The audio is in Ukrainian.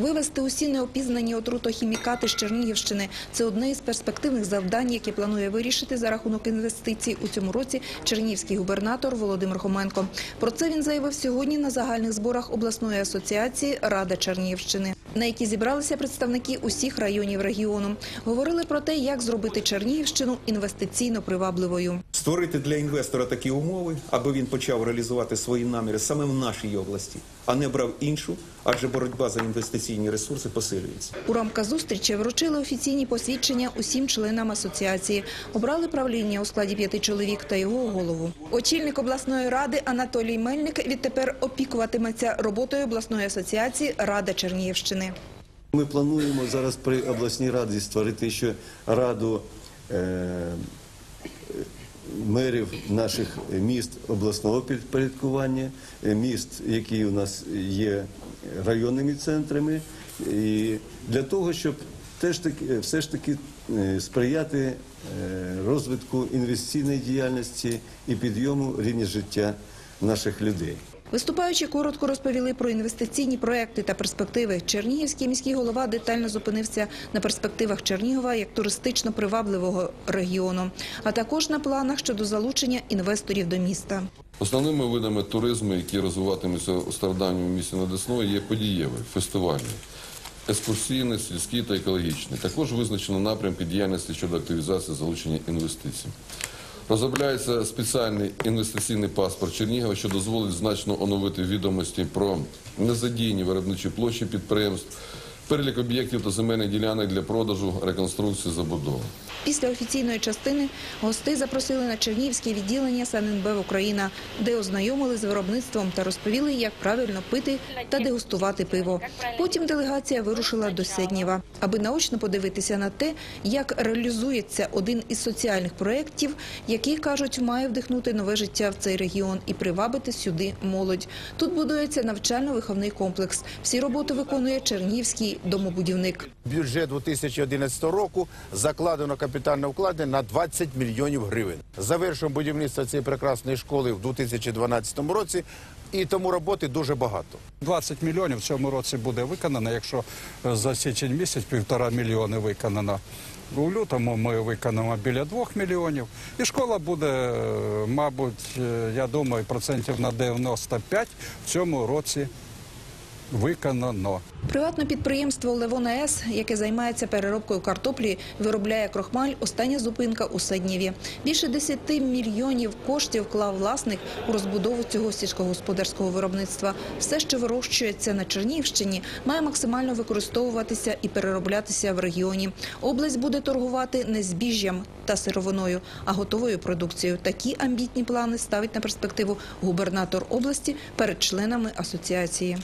Вивести усі неопізнані отрутохімікати з Чернігівщини – це одне із перспективних завдань, яке планує вирішити за рахунок інвестицій у цьому році чернігівський губернатор Володимир Хоменко. Про це він заявив сьогодні на загальних зборах обласної асоціації Рада Чернігівщини, на які зібралися представники усіх районів регіону. Говорили про те, як зробити Чернігівщину інвестиційно привабливою. Створити для інвестора такі умови, аби він почав реалізувати свої наміри саме в нашій області, а не брав іншу, адже боротьба за інвестиційні ресурси посилюється. У рамках зустрічі вручили офіційні посвідчення усім членам асоціації. Обрали правління у складі п'яти чоловік та його голову. Очільник обласної ради Анатолій Мельник відтепер опікуватиметься роботою обласної асоціації Рада Чернігівщини. Ми плануємо зараз при обласній раді створити ще раду е, мерів наших міст обласного підпорядкування, е, міст, які у нас є районними центрами, і для того, щоб теж таки, все ж таки е, сприяти е, розвитку інвестиційної діяльності і підйому рівня життя наших людей. Виступаючи коротко розповіли про інвестиційні проекти та перспективи. Чернігівський міський голова детально зупинився на перспективах Чернігова як туристично привабливого регіону, а також на планах щодо залучення інвесторів до міста. Основними видами туризму, які розвиватимуться у стародавньому місті над Десною, є подієвий, фестивальний, екскурсійний, сільський та екологічний. Також визначено напрямки діяльності щодо активізації залучення інвестицій. Розробляється спеціальний інвестиційний паспорт Чернігова, що дозволить значно оновити відомості про незадійні виробничі площі підприємств, перелік об'єктів та земельних ділянок для продажу, реконструкції, забудови. Після офіційної частини гостей запросили на Чернігівське відділення СанНБ Україна, де ознайомили з виробництвом та розповіли, як правильно пити та дегустувати пиво. Потім делегація вирушила до Седнєва, аби наочно подивитися на те, як реалізується один із соціальних проєктів, який, кажуть, має вдихнути нове життя в цей регіон і привабити сюди молодь. Тут будується навчально-виховний комплекс. Всі роботи виконує Чернігівський домобудівник. Бюджет 2011 року закладено капітальне вкладення на 20 мільйонів гривень. Завершуємо будівництво цієї прекрасної школи в 2012 році, і тому роботи дуже багато. 20 мільйонів в цьому році буде виконано, якщо е, за січень місяць півтора мільйони виконано. У лютому ми виконаємо біля двох мільйонів. І школа буде, е, мабуть, е, я думаю, процентів на 95 в цьому році виконано. Приватне підприємство Левона С, яке займається переробкою картоплі, виробляє крохмаль. Остання зупинка у Седнєві. Більше 10 мільйонів коштів вклав власник у розбудову цього сільськогосподарського виробництва. Все, що вирощується на Чернігівщині, має максимально використовуватися і перероблятися в регіоні. Область буде торгувати не збіжжям та сировиною, а готовою продукцією. Такі амбітні плани ставить на перспективу губернатор області перед членами асоціації.